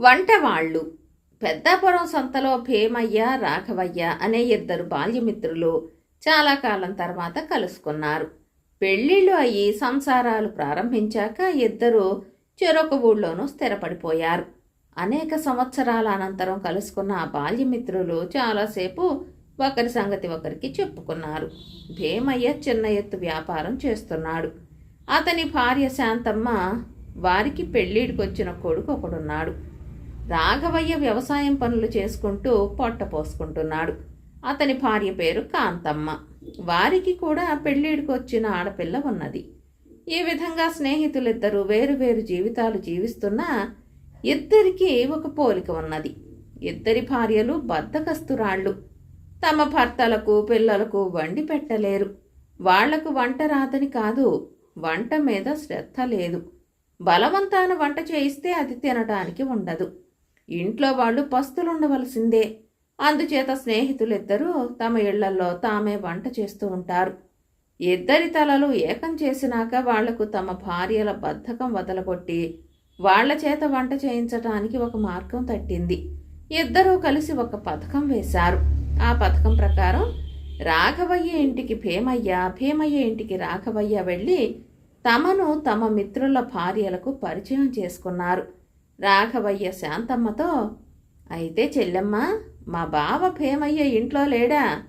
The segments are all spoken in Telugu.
వంటవాళ్ళు. పెద్దాపురం సొంతలో భీమయ్య రాఘవయ్య అనే ఇద్దరు బాల్యమిత్రులు చాలా కాలం తర్వాత కలుసుకున్నారు. పెళ్ళిళ్ళు అయ్యి సంసారాలు ప్రారంభించాక ఇద్దరు చెరొక ఊళ్ళోనూ స్థిరపడిపోయారు. అనేక సంవత్సరాల అనంతరం కలుసుకున్న ఆ బాల్యమిత్రులు చాలాసేపు ఒకరి సంగతి ఒకరికి చెప్పుకున్నారు. భీమయ్య చిన్న ఎత్తు వ్యాపారం చేస్తున్నాడు. అతని భార్య శాంతమ్మ వారికి పెళ్ళిడికొచ్చిన కొడుకు ఒకడున్నాడు. రాఘవయ్య వ్యవసాయం పనులు చేసుకుంటూ పొట్ట పోసుకుంటున్నాడు. అతని భార్య పేరు కాంతమ్మ. వారికి కూడా పెళ్ళిడికి వచ్చిన ఆడపిల్ల ఉన్నది. ఈ విధంగా స్నేహితులిద్దరూ వేరు వేరు జీవితాలు జీవిస్తున్నా ఇద్దరికీ ఒక పోలిక ఉన్నది. ఇద్దరి భార్యలు బద్దకస్తురాళ్ళు. తమ భర్తలకు పిల్లలకు వండి పెట్టలేరు. వాళ్ళకు వంట రాదని కాదు వంట మీద శ్రద్ధ లేదు. బలవంతాన వంట చేయిస్తే అది తినడానికి ఉండదు. ఇంట్లో వాళ్ళు పస్తులుండవలసిందే. అందుచేత స్నేహితులిద్దరూ తమ ఇళ్ళలో తామే వంట చేస్తూ ఉంటారు. ఇద్దరి తలలు ఏకం చేసినాక వాళ్ళకు తమ భార్యల బద్ధకం వదలగొట్టి వాళ్ళ చేత వంట చేయించటానికి ఒక మార్గం తట్టింది. ఇద్దరూ కలిసి ఒక పథకం వేశారు. ఆ పథకం ప్రకారం రాఘవయ్య ఇంటికి భీమయ్య భీమయ్య ఇంటికి రాఘవయ్య వెళ్ళి తమను తమ మిత్రుల భార్యలకు పరిచయం చేసుకున్నారు. రాఘవయ్య శాంతమ్మతో అయితే చెల్లెమ్మ మా బావ ప్రేమయ్య ఇంట్లో లేడా?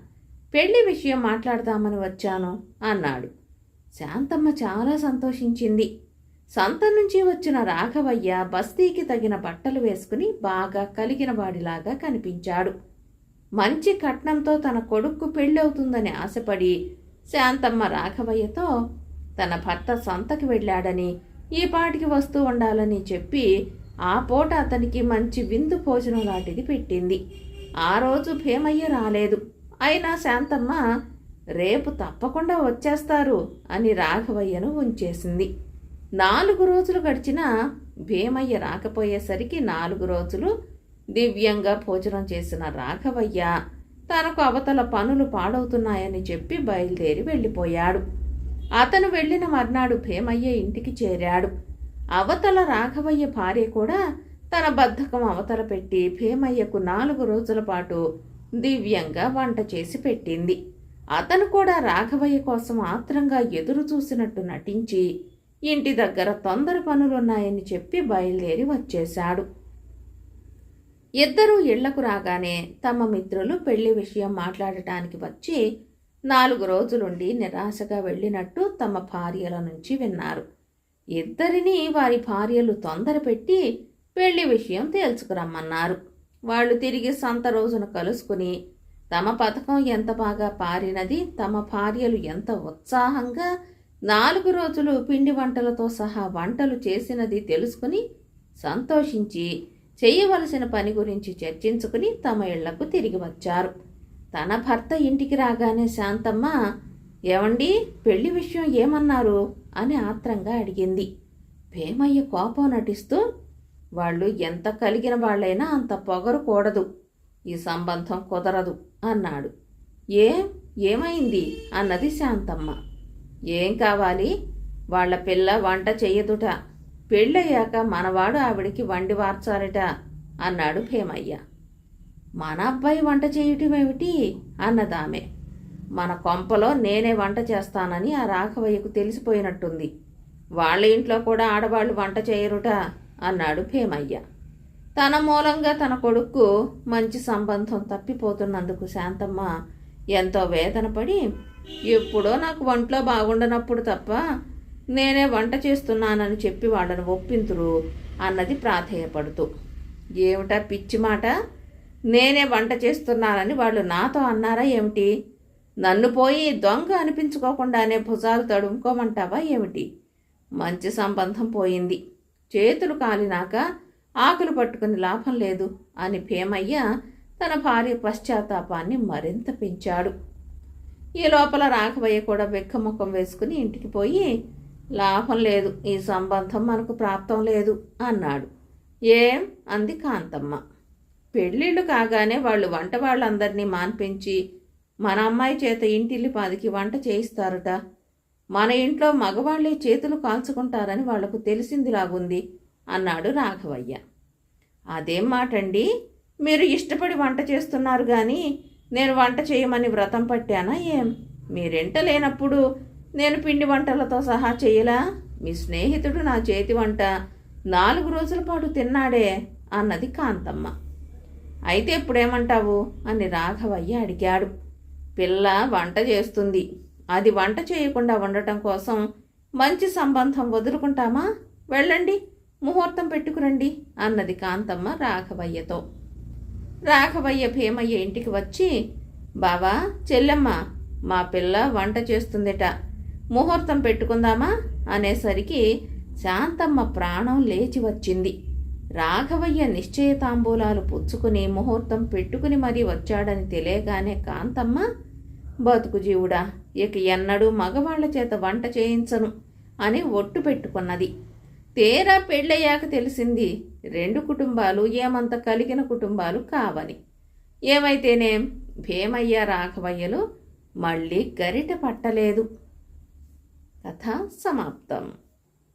పెళ్ళి విషయం మాట్లాడదామని వచ్చాను అన్నాడు. శాంతమ్మ చాలా సంతోషించింది. సంత నుంచి వచ్చిన రాఘవయ్య బస్తీకి తగిన బట్టలు వేసుకుని బాగా కలిగిన వాడిలాగా కనిపించాడు. మంచి కట్నంతో తన కొడుక్కు పెళ్ళవుతుందని ఆశపడి శాంతమ్మ రాఘవయ్యతో తన భర్త సంతకి వెళ్ళాడని ఈ పాటికి వస్తూ ఉండాలని చెప్పి ఆ పూట అతనికి మంచి విందు భోజనం లాంటిది పెట్టింది. ఆ రోజు భీమయ్య రాలేదు. అయినా శాంతమ్మ రేపు తప్పకుండా వచ్చేస్తారు అని రాఘవయ్యను ఉంచేసింది. నాలుగు రోజులు గడిచినా భీమయ్య రాకపోయేసరికి నాలుగు రోజులు దివ్యంగా భోజనం చేసిన రాఘవయ్య తనకు అవతల పనులు పాడవుతున్నాయని చెప్పి బయలుదేరి వెళ్ళిపోయాడు. అతను వెళ్ళిన మర్నాడు భీమయ్య ఇంటికి చేరాడు. అవతల రాఘవయ్య భార్య కూడా తన బద్ధకం అవతల పెట్టి భీమయ్యకు నాలుగు రోజుల పాటు దివ్యంగా వంట చేసి పెట్టింది. అతను కూడా రాఘవయ్య కోసం ఆత్రంగా ఎదురు చూసినట్టు నటించి ఇంటి దగ్గర తొందర పనులున్నాయని చెప్పి బయలుదేరి వచ్చేశాడు. ఇద్దరూ ఇళ్ళకు రాగానే తమ మిత్రులు పెళ్ళి విషయం మాట్లాడటానికి వచ్చి నాలుగు రోజులుండి నిరాశగా వెళ్ళినట్టు తమ భార్యల నుంచి విన్నారు. ఇద్దరిని వారి భార్యలు తొందరపెట్టి పెళ్ళి విషయం తేల్చుకురమ్మన్నారు. వాళ్ళు తిరిగి సంత రోజున కలుసుకుని తమ పథకం ఎంత బాగా పారినది తమ భార్యలు ఎంత ఉత్సాహంగా నాలుగు రోజులు పిండి వంటలతో సహా వంటలు చేసినది తెలుసుకుని సంతోషించి చేయవలసిన పని గురించి చర్చించుకుని తమ ఇళ్ళకు తిరిగి వచ్చారు. తన భర్త ఇంటికి రాగానే శాంతమ్మ ఏమండి పెళ్ళి విషయం ఏమన్నారు? అని ఆత్రంగా అడిగింది. భీమయ్య కోపం నటిస్తూ వాళ్ళు ఎంత కలిగిన వాళ్ళైనా అంత పొగరు కూడదు. ఈ సంబంధం కుదరదు అన్నాడు. ఏం? ఏమైంది? అన్నది శాంతమ్మ. ఏం కావాలి? వాళ్ళ పిల్ల వంట చెయ్యదుట. పెళ్ళయ్యాక మనవాడు ఆవిడికి వండి వార్చాలట అన్నాడు భీమయ్య. మన అబ్బాయి వంట చేయటమేమిటి అన్నదామె. మన కొంపలో నేనే వంట చేస్తానని ఆ రాఘవయ్యకు తెలిసిపోయినట్టుంది. వాళ్ళ ఇంట్లో కూడా ఆడవాళ్ళు వంట చేయరుట అన్నాడు భీమయ్య. తన మూలంగా తన కొడుకు మంచి సంబంధం తప్పిపోతున్నందుకు శాంతమ్మ ఎంతో వేదన పడి ఎప్పుడో నాకు వంట్లో బాగుండనప్పుడు తప్ప నేనే వంట చేస్తున్నానని చెప్పి వాళ్ళని ఒప్పింతురు అన్నది ప్రాధేయపడుతూ. ఏమిటా పిచ్చి మాట? నేనే వంట చేస్తున్నానని వాళ్ళు నాతో అన్నారా ఏమిటి? నన్ను పోయి దొంగ అనిపించుకోకుండానే భుజాలు తడుముకోమంటావా ఏమిటి? మంచి సంబంధం పోయింది. చేతులు కాలినాక ఆకులు పట్టుకుని లాభం లేదు అని భీమయ్య తన భార్య పశ్చాత్తాపాన్ని మరింత పెంచాడు. ఈ లోపల రాఘవయ్య కూడా వెక్కముఖం వేసుకుని ఇంటికి పోయి లాభం లేదు ఈ సంబంధం మనకు ప్రాప్తం లేదు అన్నాడు. ఏం? అంది కాంతమ్మ. పెళ్ళిళ్ళు కాగానే వాళ్ళు వంట వాళ్ళందరినీ మాన్పించి మన అమ్మాయి చేత ఇంటిల్లి పాదికి వంట చేయిస్తారట. మన ఇంట్లో మగవాళ్ళే చేతులు కాల్చుకుంటారని వాళ్ళకు తెలిసిందిలాగుంది అన్నాడు రాఘవయ్య. అదేం మాటండి? మీరు ఇష్టపడి వంట చేస్తున్నారు కానీ నేను వంట చేయమని వ్రతం పట్టానా ఏం? మీరెంట లేనప్పుడు నేను పిండి వంటలతో సహా చేయలా? మీ స్నేహితుడు నా చేతి వంట నాలుగు రోజుల పాటు తిన్నాడే అన్నది కాంతమ్మ. అయితే ఇప్పుడేమంటావు? అని రాఘవయ్య అడిగాడు. పిల్ల వంట చేస్తుంది. అది వంట చేయకుండా ఉండటం కోసం మంచి సంబంధం వదులుకుంటామా? వెళ్ళండి ముహూర్తం పెట్టుకురండి అన్నది కాంతమ్మ రాఘవయ్యతో. రాఘవయ్య భీమయ్య ఇంటికి వచ్చి బావా చెల్లెమ్మ మా పిల్ల వంట చేస్తుందిట. ముహూర్తం పెట్టుకుందామా? అనేసరికి శాంతమ్మ ప్రాణం లేచి వచ్చింది. రాఘవయ్య నిశ్చయతాంబూలాలు పుచ్చుకుని ముహూర్తం పెట్టుకుని మరీ వచ్చాడని తెలియగానే కాంతమ్మ బతుకు జీవుడా ఇక ఎన్నడూ మగవాళ్ళ చేత వంట చేయించను అని ఒట్టు పెట్టుకున్నది. తేరా పెళ్ళయ్యాక తెలిసింది రెండు కుటుంబాలు ఏమంత కలిగిన కుటుంబాలు కావని. ఏమైతేనేం భీమయ్య రాఘవయ్యలు మళ్ళీ గరిట పట్టలేదు. కథ సమాప్తం.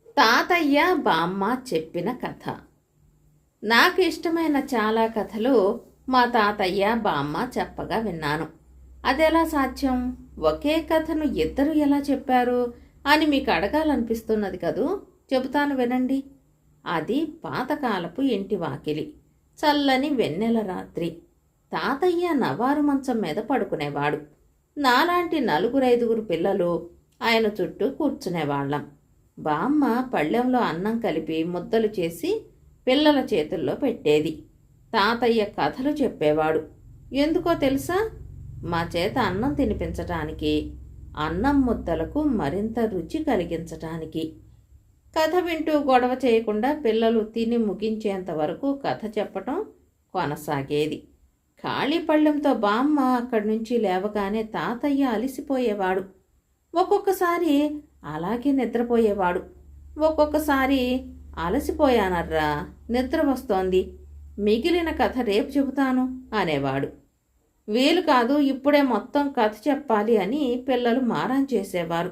తాతయ్య బామ్మ చెప్పిన కథ. నాకు ఇష్టమైన చాలా కథలు మా తాతయ్య బామ్మ చెప్పగా విన్నాను. అదెలా సాధ్యం? ఒకే కథను ఇద్దరు ఎలా చెప్పారు? అని మీకు అడగాలనిపిస్తున్నది కదూ? చెబుతాను వినండి. అది పాతకాలపు ఇంటి వాకిలి చల్లని వెన్నెల రాత్రి. తాతయ్య నవారు మంచం మీద పడుకునేవాడు. నాలాంటి నలుగురైదుగురు పిల్లలు ఆయన చుట్టూ కూర్చునేవాళ్ళం. బామ్మ పళ్ళెంలో అన్నం కలిపి ముద్దలు చేసి పిల్లల చేతుల్లో పెట్టేది. తాతయ్య కథలు చెప్పేవాడు. ఎందుకో తెలుసా? మా చేత అన్నం తినిపించటానికి అన్నం ముద్దలకు మరింత రుచి కలిగించటానికి. కథ వింటూ గొడవ చేయకుండా పిల్లలు తిని ముగించేంత వరకు కథ చెప్పటం కొనసాగేది. ఖాళీ పళ్ళెంతో బామ్మ అక్కడి నుంచి లేవగానే తాతయ్య అలిసిపోయేవాడు. ఒక్కొక్కసారి అలాగే నిద్రపోయేవాడు. ఒక్కొక్కసారి అలసిపోయానర్రా. నిద్ర వస్తోంది. మిగిలిన కథ రేపు చెబుతాను అనేవాడు. వీలు కాదు ఇప్పుడే మొత్తం కథ చెప్పాలి అని పిల్లలు మారం చేసేవారు.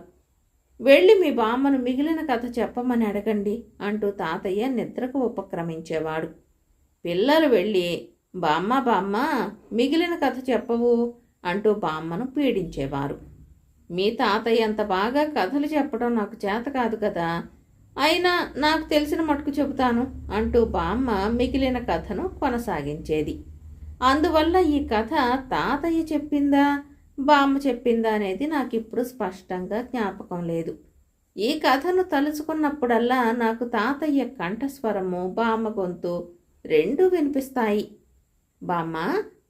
వెళ్ళి మీ బామ్మను మిగిలిన కథ చెప్పమని అడగండి అంటూ తాతయ్య నిద్రకు ఉపక్రమించేవాడు. పిల్లలు వెళ్ళి బామ్మ బామ్మ మిగిలిన కథ చెప్పవు అంటూ బామ్మను పీడించేవారు. మీ తాతయ్య అంత బాగా కథలు చెప్పడం నాకు చేత కాదు కదా. అయినా నాకు తెలిసిన మటుకు చెబుతాను అంటూ బామ్మ మిగిలిన కథను కొనసాగించేది. అందువల్ల ఈ కథ తాతయ్య చెప్పిందా బామ్మ చెప్పిందా అనేది నాకు ఇప్పుడు స్పష్టంగా జ్ఞాపకం లేదు. ఈ కథను తలుచుకున్నప్పుడల్లా నాకు తాతయ్య కంఠస్వరము బామ్మ గొంతు రెండూ వినిపిస్తాయి. బామ్మ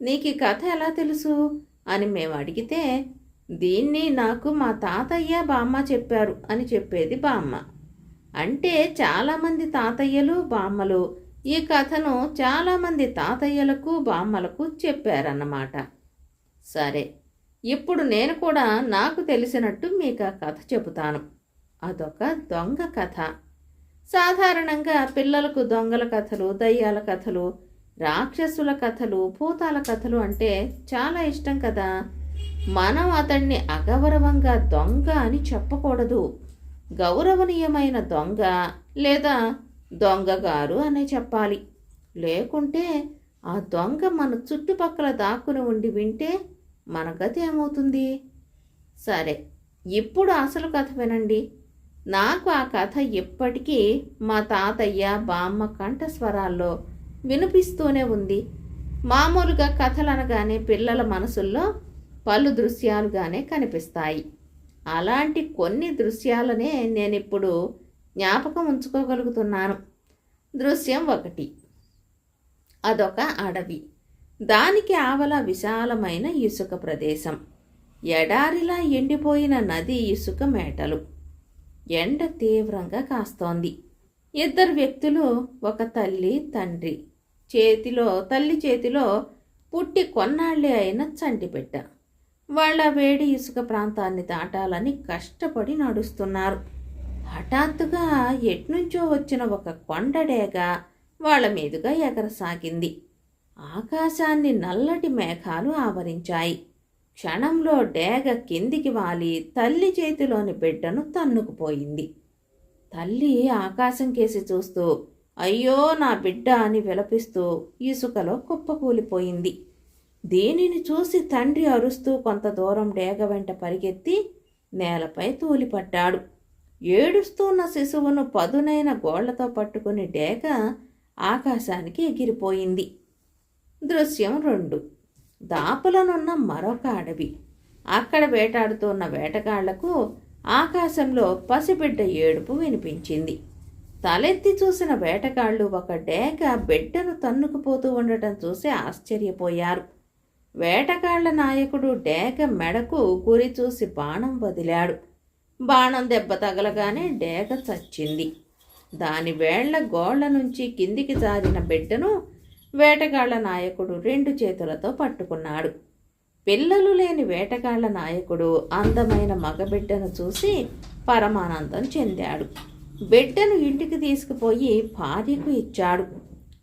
నీకు ఈ కథ ఎలా తెలుసు? అని మేము అడిగితే దీన్ని నాకు మా తాతయ్య బామ్మ చెప్పారు అని చెప్పేది బామ్మ. అంటే చాలామంది తాతయ్యలు బామ్మలు. ఈ కథను చాలామంది తాతయ్యలకు బామ్మలకు చెప్పారన్నమాట. సరే ఇప్పుడు నేను కూడా నాకు తెలిసినట్టు మీకు ఆ కథ చెబుతాను. అదొక దొంగ కథ. సాధారణంగా పిల్లలకు దొంగల కథలు దయ్యాల కథలు రాక్షసుల కథలు భూతాల కథలు అంటే చాలా ఇష్టం కదా. మనం అతన్ని అగౌరవంగా దొంగ అని చెప్పకూడదు. గౌరవనీయమైన దొంగ లేదా దొంగగారు అనే చెప్పాలి. లేకుంటే ఆ దొంగ మన చుట్టుపక్కల దాక్కుని ఉండి వింటే మన గతి ఏమవుతుంది? సరే ఇప్పుడు అసలు కథ వినండి. నాకు ఆ కథ ఇప్పటికీ మా తాతయ్య బామ్మ కంఠస్వరాల్లో వినిపిస్తూనే ఉంది. మామూలుగా కథలు అనగానే పిల్లల మనసుల్లో పలు దృశ్యాలుగానే కనిపిస్తాయి. అలాంటి కొన్ని దృశ్యాలనే నేను ఇప్పుడు జ్ఞాపకం ఉంచుకోగలుగుతున్నాను. దృశ్యం ఒకటి. అదొక అడవి. దానికి ఆవల విశాలమైన ఇసుక ప్రదేశం. ఎడారిలా ఎండిపోయిన నది ఇసుక మేటలు. ఎండ తీవ్రంగా కాస్తోంది. ఇద్దరు వ్యక్తులు ఒక తల్లి తండ్రి. చేతిలో తల్లి చేతిలో పుట్టి కొన్నాళ్ళే అయిన చంటిపెట్ట. వాళ్ళ వేడి ఇసుక ప్రాంతాన్ని దాటాలని కష్టపడి నడుస్తున్నారు. హఠాత్తుగా ఎట్నుంచో వచ్చిన ఒక కొండడేగ వాళ్ళ మీదుగా ఎగరసాగింది. ఆకాశాన్ని నల్లటి మేఘాలు ఆవరించాయి. క్షణంలో డేగ కిందికి వాలి తల్లి చేతిలోని బిడ్డను తన్నుకుపోయింది. తల్లి ఆకాశం కేసి చూస్తూ అయ్యో నా బిడ్డ అని విలపిస్తూ ఇసుకలో కుప్పకూలిపోయింది. దీనిని చూసి తండ్రి అరుస్తూ కొంత దూరం డేగ వెంట పరిగెత్తి నేలపై తూలిపడ్డాడు. ఏడుస్తున్న శిశువును పదునైన గోళ్ళతో పట్టుకుని డేగ ఆకాశానికి ఎగిరిపోయింది. దృశ్యం రెండు. దాపులనున్న మరొక అడవి. అక్కడ వేటాడుతున్న వేటగాళ్ళకు ఆకాశంలో పసిబిడ్డ ఏడుపు వినిపించింది. తలెత్తి చూసిన వేటగాళ్ళు ఒక డేగ బిడ్డను తన్నుకుపోతూ ఉండటం చూసి ఆశ్చర్యపోయారు. వేటగాళ్ళ నాయకుడు డేగ మెడకు గురి చూసి బాణం వదిలాడు. బాణం దెబ్బ తగలగానే డేగ చచ్చింది. దాని వేళ్ళ గోళ్ళ నుంచి కిందికి జారిన బిడ్డను వేటగాళ్ళ నాయకుడు రెండు చేతులతో పట్టుకున్నాడు. పిల్లలు లేని వేటగాళ్ళ నాయకుడు అందమైన మగబిడ్డను చూసి పరమానందం చెందాడు. బిడ్డను ఇంటికి తీసుకుపోయి భార్యకు ఇచ్చాడు.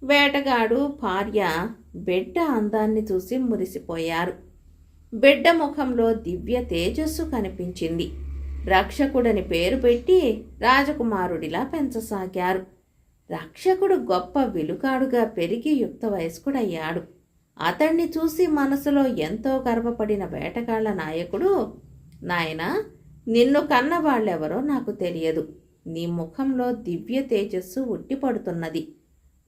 వేటగాడు భార్య బిడ్డ అందాన్ని చూసి మురిసిపోయారు. బిడ్డ ముఖంలో దివ్య తేజస్సు కనిపించింది. రక్షకుడని పేరు పెట్టి రాజకుమారుడిలా పెంచసాగారు. రక్షకుడు గొప్ప విలుకాడుగా పెరిగి యుక్త వయస్కుడయ్యాడు. అతన్ని చూసి మనసులో ఎంతో గర్వపడిన వేటగాళ్ళ నాయకుడు నాయనా నిన్ను కన్న వాళ్ళెవరో నాకు తెలియదు. నీ ముఖంలో దివ్య తేజస్సు ఉట్టిపడుతున్నది.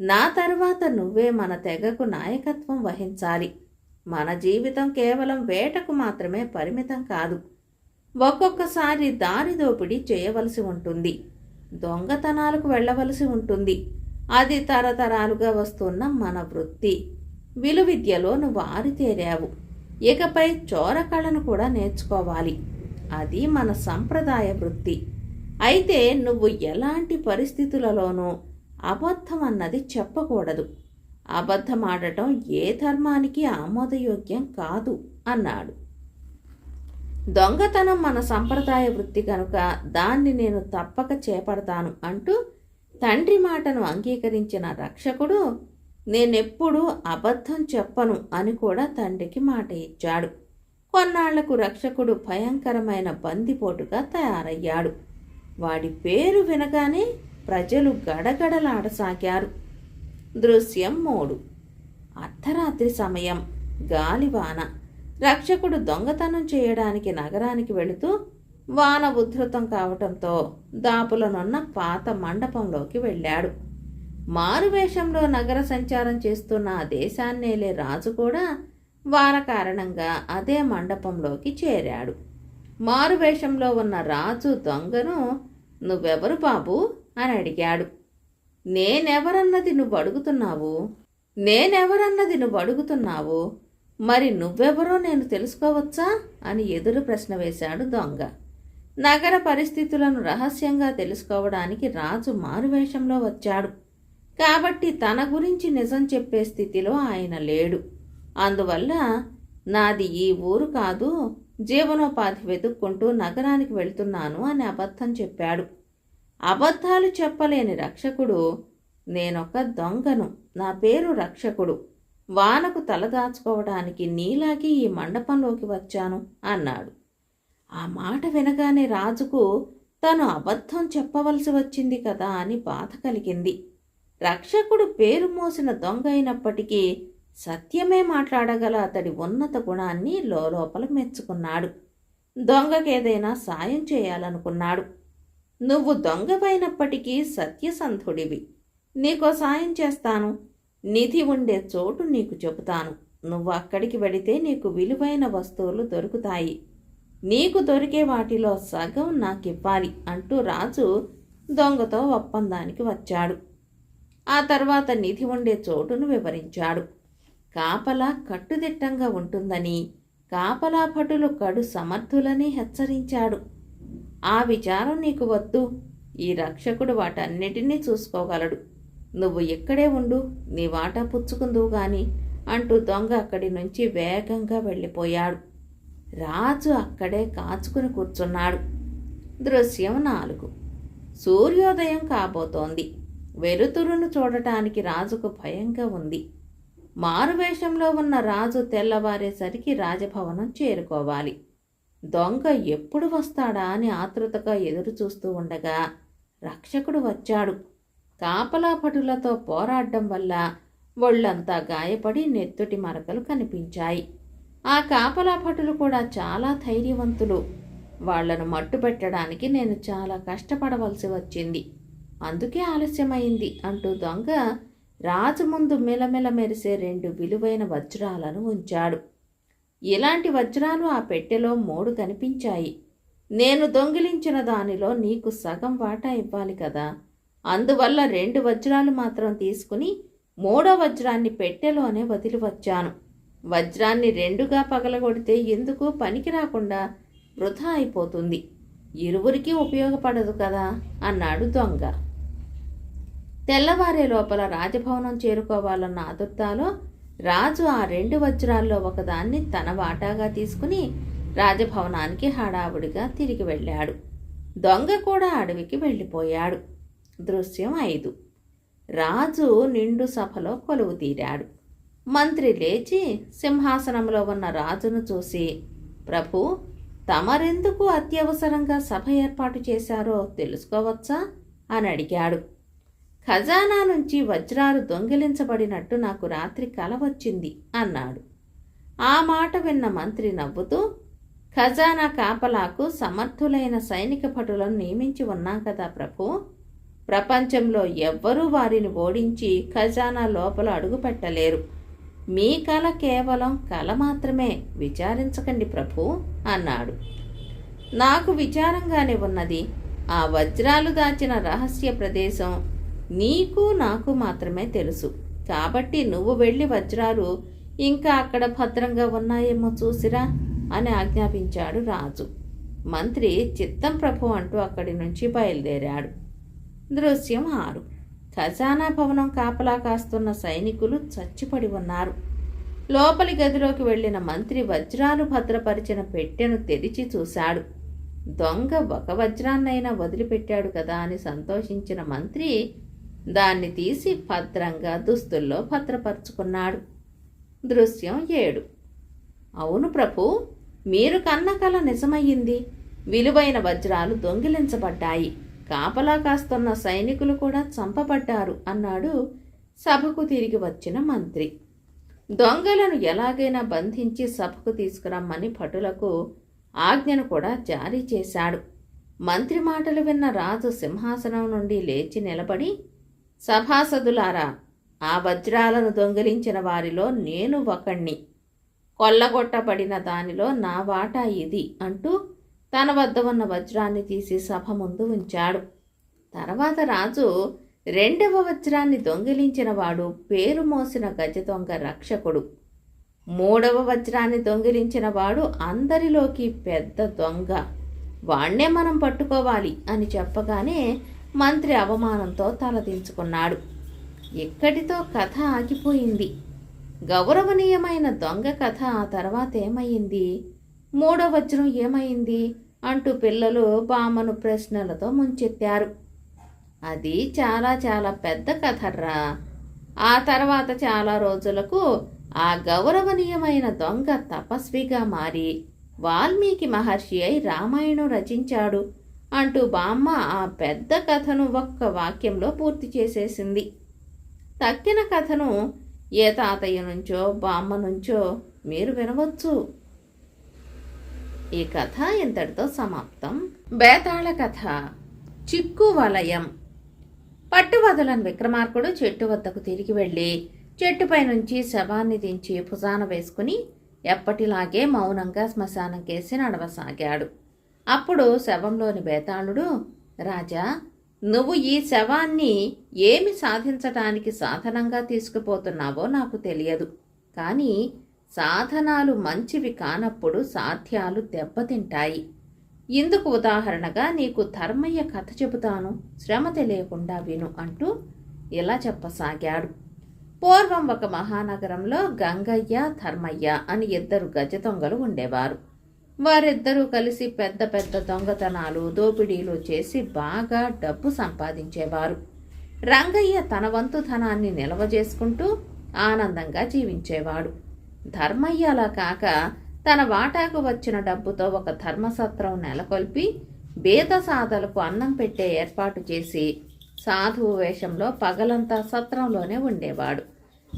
నా తర్వాత నువ్వే మన తెగకు నాయకత్వం వహించాలి. మన జీవితం కేవలం వేటకు మాత్రమే పరిమితం కాదు. ఒక్కొక్కసారి దారి దోపిడీ చేయవలసి ఉంటుంది. దొంగతనాలకు వెళ్ళవలసి ఉంటుంది. అది తరతరాలుగా వస్తున్న మన వృత్తి. విలువిద్యలో నువ్వు ఆరితేరావు. ఇకపై చోరకళను కూడా నేర్చుకోవాలి. అది మన సంప్రదాయ వృత్తి. అయితే నువ్వు ఎలాంటి పరిస్థితులలోనూ అబద్ధం అన్నది చెప్పకూడదు. అబద్ధమాడటం ఏ ధర్మానికి ఆమోదయోగ్యం కాదు అన్నాడు. దొంగతనం మన సంప్రదాయ వృత్తి కనుక దాన్ని నేను తప్పక చేపడతాను అంటూ తండ్రి మాటను అంగీకరించిన రక్షకుడు నేనెప్పుడూ అబద్ధం చెప్పను అని కూడా తండ్రికి మాట ఇచ్చాడు. కొన్నాళ్ళకు రక్షకుడు భయంకరమైన బందిపోటుగా తయారయ్యాడు. వాడి పేరు వినగానే ప్రజలు గడగడలాడసాగారు దృశ్యం మూడు. అర్ధరాత్రి సమయం. గాలివాన. రక్షకుడు దొంగతనం చేయడానికి నగరానికి వెళుతూ వాన ఉధృతం కావటంతో దాపులనున్న పాత మండపంలోకి వెళ్ళాడు. మారువేషంలో నగర సంచారం చేస్తున్న ఆ దేశాన్నేలే రాజు కూడా వాన కారణంగా అదే మండపంలోకి చేరాడు. మారువేషంలో ఉన్న రాజు దొంగను నువ్వెవరు బాబు? అని అడిగాడు. నేనెవరన్నది నువ్వు అడుగుతున్నావు నేనెవరన్నది నువ్వు అడుగుతున్నావు మరి నువ్వెవరో నేను తెలుసుకోవచ్చా? అని ఎదురు ప్రశ్న వేశాడు దొంగ. నగర పరిస్థితులను రహస్యంగా తెలుసుకోవడానికి రాజు మారువేషంలో వచ్చాడు. కాబట్టి తన గురించి నిజం చెప్పే స్థితిలో ఆయన లేడు. అందువల్ల నాది ఈ ఊరు కాదు జీవనోపాధి వెతుక్కుంటూ నగరానికి వెళ్తున్నాను అని అబద్ధం చెప్పాడు. అబద్ధాలు చెప్పలేని రక్షకుడు నేనొక దొంగను. నా పేరు రక్షకుడు. వానకు తలదాచుకోవడానికి నీలాగి ఈ మండపంలోకి వచ్చాను అన్నాడు. ఆ మాట వినగానే రాజుకు తను అబద్ధం చెప్పవలసి వచ్చింది కదా అని బాధ కలిగింది. రక్షకుడు పేరు మోసిన దొంగ అయినప్పటికీ సత్యమే మాట్లాడగల అతడి ఉన్నత గుణాన్ని లోపల మెచ్చుకున్నాడు. దొంగకేదైనా సాయం చేయాలనుకున్నాడు. నువ్వు దొంగవైనప్పటికీ సత్యసంధుడివి. నీకో సాయం చేస్తాను. నిధి ఉండే చోటు నీకు చెబుతాను. నువ్వు అక్కడికి వెడితే నీకు విలువైన వస్తువులు దొరుకుతాయి. నీకు దొరికే వాటిలో సగం నాకివ్వాలి అంటూ రాజు దొంగతో ఒప్పందానికి వచ్చాడు. ఆ తర్వాత నిధి ఉండే చోటును వివరించాడు. కాపలా కట్టుదిట్టంగా ఉంటుందని కాపలా భటులు కడు సమర్థులని హెచ్చరించాడు. ఆ విచారం నీకు వద్దు. ఈ రక్షకుడు వాటన్నిటినీ చూసుకోగలడు. నువ్వు ఇక్కడే ఉండు నీ వాటా పుచ్చుకుందువు గాని అంటూ దొంగ అక్కడి నుంచి వేగంగా వెళ్ళిపోయాడు. రాజు అక్కడే కాచుకుని కూర్చున్నాడు. దృశ్యం నాలుగు. సూర్యోదయం కాబోతోంది. వెలుతురును చూడటానికి రాజుకు భయంగా ఉంది. మారువేషంలో ఉన్న రాజు తెల్లవారేసరికి రాజభవనం చేరుకోవాలి. దొంగ ఎప్పుడు వస్తాడా అని ఆతృతగా ఎదురు చూస్తూ ఉండగా రక్షకుడు వచ్చాడు. కాపలాపటులతో పోరాడడం వల్ల ఒళ్ళంతా గాయపడి నెత్తుటి మరకలు కనిపించాయి. ఆ కాపలాపటులు కూడా చాలా ధైర్యవంతులు. వాళ్ళను మట్టుపెట్టడానికి నేను చాలా కష్టపడవలసి వచ్చింది. అందుకే ఆలస్యమైంది అంటూ దొంగ రాజు ముందు మెలమెల మెరిసే రెండు విలువైన వజ్రాలను ఉంచాడు. ఇలాంటి వజ్రాలు ఆ పెట్టెలో మూడు కనిపించాయి. నేను దొంగిలించిన దానిలో నీకు సగం వాటా ఇవ్వాలి కదా. అందువల్ల రెండు వజ్రాలు మాత్రం తీసుకుని మూడో వజ్రాన్ని పెట్టెలోనే వదిలి వచ్చాను. వజ్రాన్ని రెండుగా పగలగొడితే ఎందుకు పనికి రాకుండా వృధా అయిపోతుంది. ఇరువురికి ఉపయోగపడదు కదా అన్నాడు దొంగ. తెల్లవారే లోపల రాజభవనం చేరుకోవాలన్న ఆదుర్దాలో రాజు ఆ రెండు వజ్రాల్లో ఒకదాన్ని తన వాటాగా తీసుకుని రాజభవనానికి హడావుడిగా తిరిగి వెళ్ళాడు. దొంగ కూడా అడవికి వెళ్ళిపోయాడు. దృశ్యం ఐదు. రాజు నిండు సభలో కొలువు తీరాడు. మంత్రి లేచి సింహాసనంలో ఉన్న రాజును చూసి ప్రభు తమరెందుకు అత్యవసరంగా సభ ఏర్పాటు చేశారో తెలుసుకోవచ్చా? అని అడిగాడు. ఖజానా నుంచి వజ్రాలు దొంగిలించబడినట్టు నాకు రాత్రి కల వచ్చింది అన్నాడు. ఆ మాట విన్న మంత్రి నవ్వుతూ ఖజానా కాపలాకు సమర్థులైన సైనిక భటులను నియమించి ఉన్నాం కదా ప్రభు. ప్రపంచంలో ఎవ్వరూ వారిని ఓడించి ఖజానా లోపల అడుగుపెట్టలేరు మీ కళ కేవలం కళ మాత్రమే విచారించకండి ప్రభు అన్నాడు. నాకు విచారంగానే ఉన్నది ఆ వజ్రాలు దాచిన రహస్య ప్రదేశం నీకు నాకు మాత్రమే తెలుసు. కాబట్టి నువ్వు వెళ్ళి వజ్రాలు ఇంకా అక్కడ భద్రంగా ఉన్నాయేమో చూసిరా అని ఆజ్ఞాపించాడు రాజు. మంత్రి చిత్తం ప్రభు అంటూ అక్కడి నుంచి బయలుదేరాడు. దృశ్యం ఆరు. ఖజానా భవనం కాపలా కాస్తున్న సైనికులు చచ్చిపడి ఉన్నారు. లోపలి గదిలోకి వెళ్ళిన మంత్రి వజ్రాలు భద్రపరిచిన పెట్టెను తెరిచి చూశాడు. దొంగ ఒక వజ్రాన్నైనా వదిలిపెట్టాడు కదా అని సంతోషించిన మంత్రి దాన్ని తీసి భద్రంగా దుస్తుల్లో భద్రపరుచుకున్నాడు. దృశ్యం ఏడు. అవును ప్రభు మీరు కన్న కల నిజమయ్యింది. విలువైన వజ్రాలు దొంగిలించబడ్డాయి. కాపలా కాస్తున్న సైనికులు కూడా చంపబడ్డారు అన్నాడు సభకు తిరిగి వచ్చిన మంత్రి. దొంగలను ఎలాగైనా బంధించి సభకు తీసుకురమ్మని భటులకు ఆజ్ఞను కూడా జారీ చేశాడు. మంత్రి మాటలు విన్న రాజు సింహాసనం నుండి లేచి నిలబడి సభాసదులారా ఆ వజ్రాలను దొంగిలించిన వారిలో నేను ఒకణ్ణి. కొల్లగొట్టబడిన దానిలో నా వాటా ఇది అంటూ తన వద్ద ఉన్న వజ్రాన్ని తీసి సభ ముందు ఉంచాడు. తర్వాత రాజు రెండవ వజ్రాన్ని దొంగిలించిన వాడు పేరు మోసిన గజ దొంగ రక్షకుడు. మూడవ వజ్రాన్ని దొంగిలించిన వాడు అందరిలోకి పెద్ద దొంగ. వాణ్ణే మనం పట్టుకోవాలి అని చెప్పగానే మంత్రి అవమానంతో తలదించుకున్నాడు. ఇక్కడితో కథ ఆగిపోయింది. గౌరవనీయమైన దొంగ కథ ఆ తర్వాత ఏమైంది మూడో వచనం ఏమైంది అంటూ పిల్లలు బామ్మను ప్రశ్నలతో ముంచెత్తారు. అది చాలా చాలా పెద్ద కథర్రా. ఆ తర్వాత చాలా రోజులకు ఆ గౌరవనీయమైన దొంగ తపస్విగా మారి వాల్మీకి మహర్షి అయి రామాయణం రచించాడు. అంటూ బామ్మ ఆ పెద్ద కథను ఒక్క వాక్యంలో పూర్తి చేసేసింది. తక్కిన కథను ఏ తాతయ్య నుంచో బామ్మ నుంచో మీరు వినవచ్చు. ఈ కథ ఇంతటితో సమాప్తం. బేతాళ కథ చిక్కు వలయం. పట్టువదలని విక్రమార్కుడు చెట్టు వద్దకు తిరిగి వెళ్ళి చెట్టుపై నుంచి శవాన్ని దించి భుజాన వేసుకుని ఎప్పటిలాగే మౌనంగా శ్మశానం కేసి నడవసాగాడు. అప్పుడు శవంలోని బేతాళుడు రాజా నువ్వు ఈ శవాన్ని ఏమి సాధించటానికి సాధనంగా తీసుకుపోతున్నావో నాకు తెలియదు. కానీ సాధనాలు మంచివి కానప్పుడు సాధ్యాలు దెబ్బతింటాయి. ఇందుకు ఉదాహరణగా నీకు ధర్మయ్య కథ చెబుతాను. శ్రమ తెలియకుండా విను అంటూ ఇలా చెప్పసాగాడు. పూర్వం ఒక మహానగరంలో గంగయ్య ధర్మయ్య అని ఇద్దరు గజ దొంగలు ఉండేవారు. వారిద్దరూ కలిసి పెద్ద పెద్ద దొంగతనాలు దోపిడీలు చేసి బాగా డబ్బు సంపాదించేవారు. రంగయ్య తన వంతు ధనాన్ని నిల్వ చేసుకుంటూ ఆనందంగా జీవించేవాడు. ధర్మయ్య అలా కాక తన వాటాకు వచ్చిన డబ్బుతో ఒక ధర్మసత్రం నెలకొల్పి బేద సాధలకు అన్నం పెట్టే ఏర్పాటు చేసి సాధువు వేషంలో పగలంతా సత్రంలోనే ఉండేవాడు.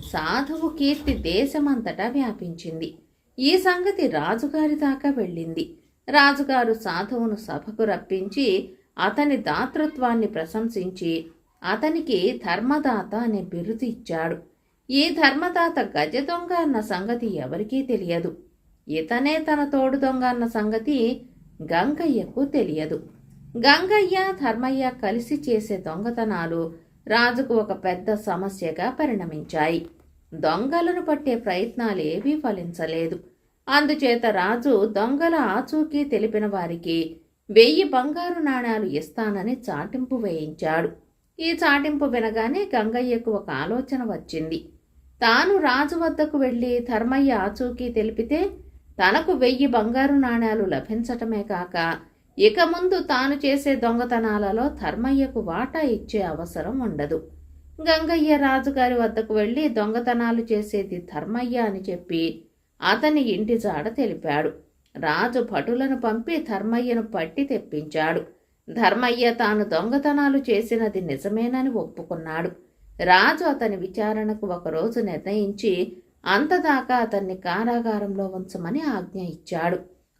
సాధువు కీర్తి దేశమంతటా వ్యాపించింది. ఈ సంగతి రాజుగారి దాకా వెళ్ళింది. రాజుగారు సాధువును సభకు రప్పించి అతని దాతృత్వాన్ని ప్రశంసించి అతనికి ధర్మదాత అనే బిరుదు ఇచ్చాడు. ఈ ధర్మదాత గజ దొంగ అన్న సంగతి ఎవరికీ తెలియదు. ఇతనే తన తోడు దొంగ అన్న సంగతి గంగయ్యకు తెలియదు. గంగయ్య ధర్మయ్య కలిసి చేసే దొంగతనాలు రాజుకు ఒక పెద్ద సమస్యగా పరిణమించాయి. దొంగలను పట్టే ప్రయత్నాలేవీ ఫలించలేదు. అందుచేత రాజు దొంగల ఆచూకీ తెలిపిన వారికి వెయ్యి బంగారు నాణాలు ఇస్తానని చాటింపు వేయించాడు. ఈ చాటింపు వినగానే గంగయ్యకు ఒక ఆలోచన వచ్చింది. తాను రాజు వద్దకు వెళ్ళి ధర్మయ్య ఆచూకీ తెలిపితే తనకు వెయ్యి బంగారు నాణాలు లభించటమే కాక ఇక ముందు తాను చేసే దొంగతనాలలో ధర్మయ్యకు వాటా ఇచ్చే అవసరం ఉండదు. గంగయ్య రాజుగారి వద్దకు వెళ్ళి దొంగతనాలు చేసేది ధర్మయ్య అని చెప్పి అతని ఇంటి జాడ తెలిపాడు. రాజు భటులను పంపి ధర్మయ్యను పట్టి తెప్పించాడు. ధర్మయ్య తాను దొంగతనాలు చేసినది నిజమేనని ఒప్పుకున్నాడు. రాజు అతని విచారణకు ఒకరోజు నిర్ణయించి అంతదాకా అతన్ని కారాగారంలో ఉంచమని ఆజ్ఞ ఇచ్చాడు.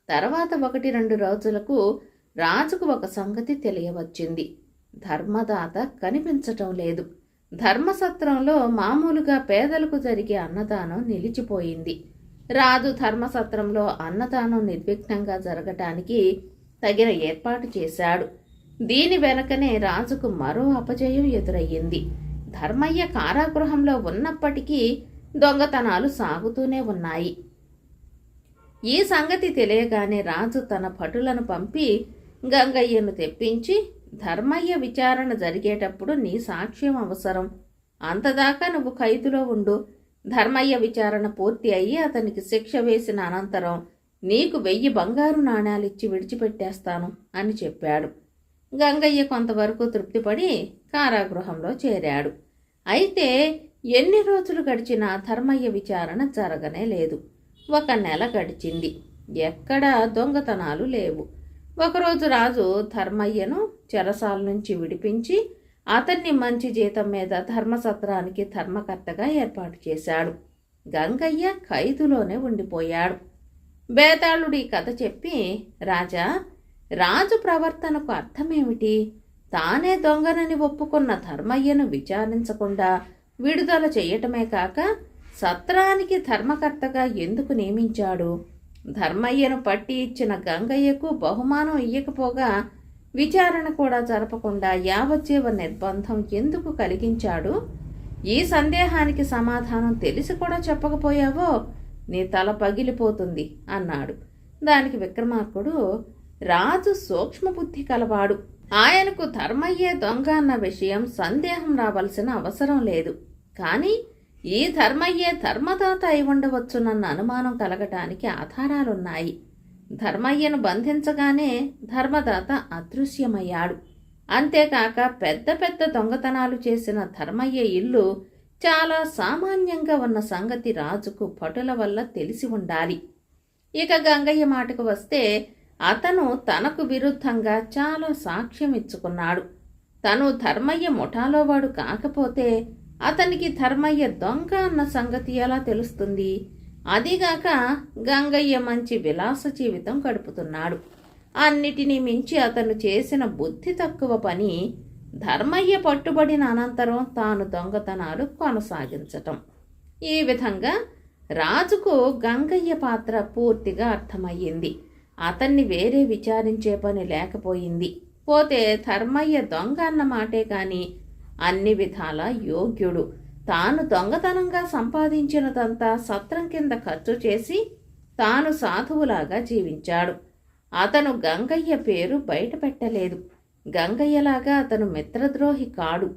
తర్వాత ఒకటి రెండు రోజులకు రాజుకు ఒక సంగతి తెలియవచ్చింది. ధర్మదాత కనిపించటం లేదు. ధర్మసత్రంలో మామూలుగా పేదలకు జరిగే అన్నదానం నిలిచిపోయింది. రాజు ధర్మసత్రంలో అన్నదానం నిర్విఘ్నంగా జరగటానికి తగిన ఏర్పాటు చేశాడు. దీని వెనకనే రాజుకు మరో అపజయం ఎదురయ్యింది. ధర్మయ్య కారాగృహంలో ఉన్నప్పటికీ దొంగతనాలు సాగుతూనే ఉన్నాయి. ఈ సంగతి తెలియగానే రాజు తన భటులను పంపి గంగయ్యను తెప్పించి ధర్మయ్య విచారణ జరిగేటప్పుడు నీ సాక్ష్యం అవసరం. అంతదాకా నువ్వు ఖైదులో ఉండు. ధర్మయ్య విచారణ పూర్తి అయ్యి అతనికి శిక్ష వేసిన అనంతరం నీకు వెయ్యి బంగారు నాణాలిచ్చి విడిచిపెట్టేస్తాను అని చెప్పాడు. గంగయ్య కొంతవరకు తృప్తిపడి కారాగృహంలో చేరాడు. అయితే ఎన్ని రోజులు గడిచినా ధర్మయ్య విచారణ జరగనే లేదు. ఒక నెల గడిచింది. ఎక్కడా దొంగతనాలు లేవు. ఒకరోజు రాజు ధర్మయ్యను చెరసాల నుంచి విడిపించి అతన్ని మంచి జీతం మీద ధర్మసత్రానికి ధర్మకర్తగా ఏర్పాటు చేశాడు. గంగయ్య ఖైదులోనే ఉండిపోయాడు. బేతాళుడి కథ చెప్పి రాజా రాజు ప్రవర్తనకు అర్థమేమిటి? తానే దొంగనని ఒప్పుకున్న ధర్మయ్యను విచారించకుండా విడుదల చేయటమే కాక సత్రానికి ధర్మకర్తగా ఎందుకు నియమించాడు? ధర్మయ్యను పట్టి ఇచ్చిన గంగయ్యకు బహుమానం ఇయ్యకపోగా విచారణ కూడా జరపకుండా యావజ్జీవ నిర్బంధం ఎందుకు కలిగించాడు? ఈ సందేహానికి సమాధానం తెలిసి కూడా చెప్పకపోయావో? నీ తల పగిలిపోతుంది అన్నాడు. దానికి విక్రమార్కుడు రాజు సూక్ష్మబుద్ధి కలవాడు. ఆయనకు ధర్మయ్యే దొంగ అన్న విషయం సందేహం రావలసిన అవసరం లేదు. కానీ ఈ ధర్మయ్యే ధర్మదాత అయి ఉండవచ్చునన్న అనుమానం కలగటానికి ఆధారాలున్నాయి. ధర్మయ్యను బంధించగానే ధర్మదాత అదృశ్యమయ్యాడు. అంతేకాక పెద్ద పెద్ద దొంగతనాలు చేసిన ధర్మయ్య ఇల్లు చాలా సామాన్యంగా ఉన్న సంగతి రాజుకు భటుల వల్ల తెలిసి ఉండాలి. ఇక గంగయ్య మాటకు వస్తే అతను తనకు విరుద్ధంగా చాలా సాక్ష్యం ఇచ్చుకున్నాడు తను ధర్మయ్య ముఠాలో వాడు కాకపోతే అతనికి ధర్మయ్య దొంగ అన్న సంగతి ఎలా తెలుస్తుంది? అదిగాక గంగయ్య మంచి విలాస జీవితం గడుపుతున్నాడు. అన్నిటినీ మించి అతను చేసిన బుద్ధి తక్కువ పని ధర్మయ్య పట్టుబడిన అనంతరం తాను దొంగతనాలు కొనసాగించటం. ఈ విధంగా రాజుకు గంగయ్య పాత్ర పూర్తిగా అర్థమయ్యింది. అతన్ని వేరే విచారించే పని లేకపోయింది. పోతే ధర్మయ్య దొంగ అన్న మాటే కానీ అన్ని విధాల యోగ్యుడు. తాను దొంగతనంగా సంపాదించినదంతా సత్రం కింద ఖర్చు చేసి తాను సాధువులాగా జీవించాడు. అతను గంగయ్య పేరు బయట పెట్టలేదు. గంగయ్యలాగా అతను మిత్రద్రోహి కాడు.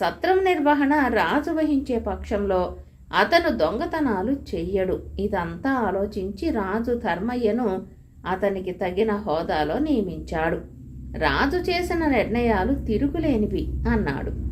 సత్రం నిర్వహణ రాజు వహించే పక్షంలో అతను దొంగతనాలు చెయ్యడు. ఇదంతా ఆలోచించి రాజు ధర్మయ్యను అతనికి తగిన హోదాలో నియమించాడు. రాజు చేసిన నిర్ణయాలు తిరుగులేనివి అన్నాడు.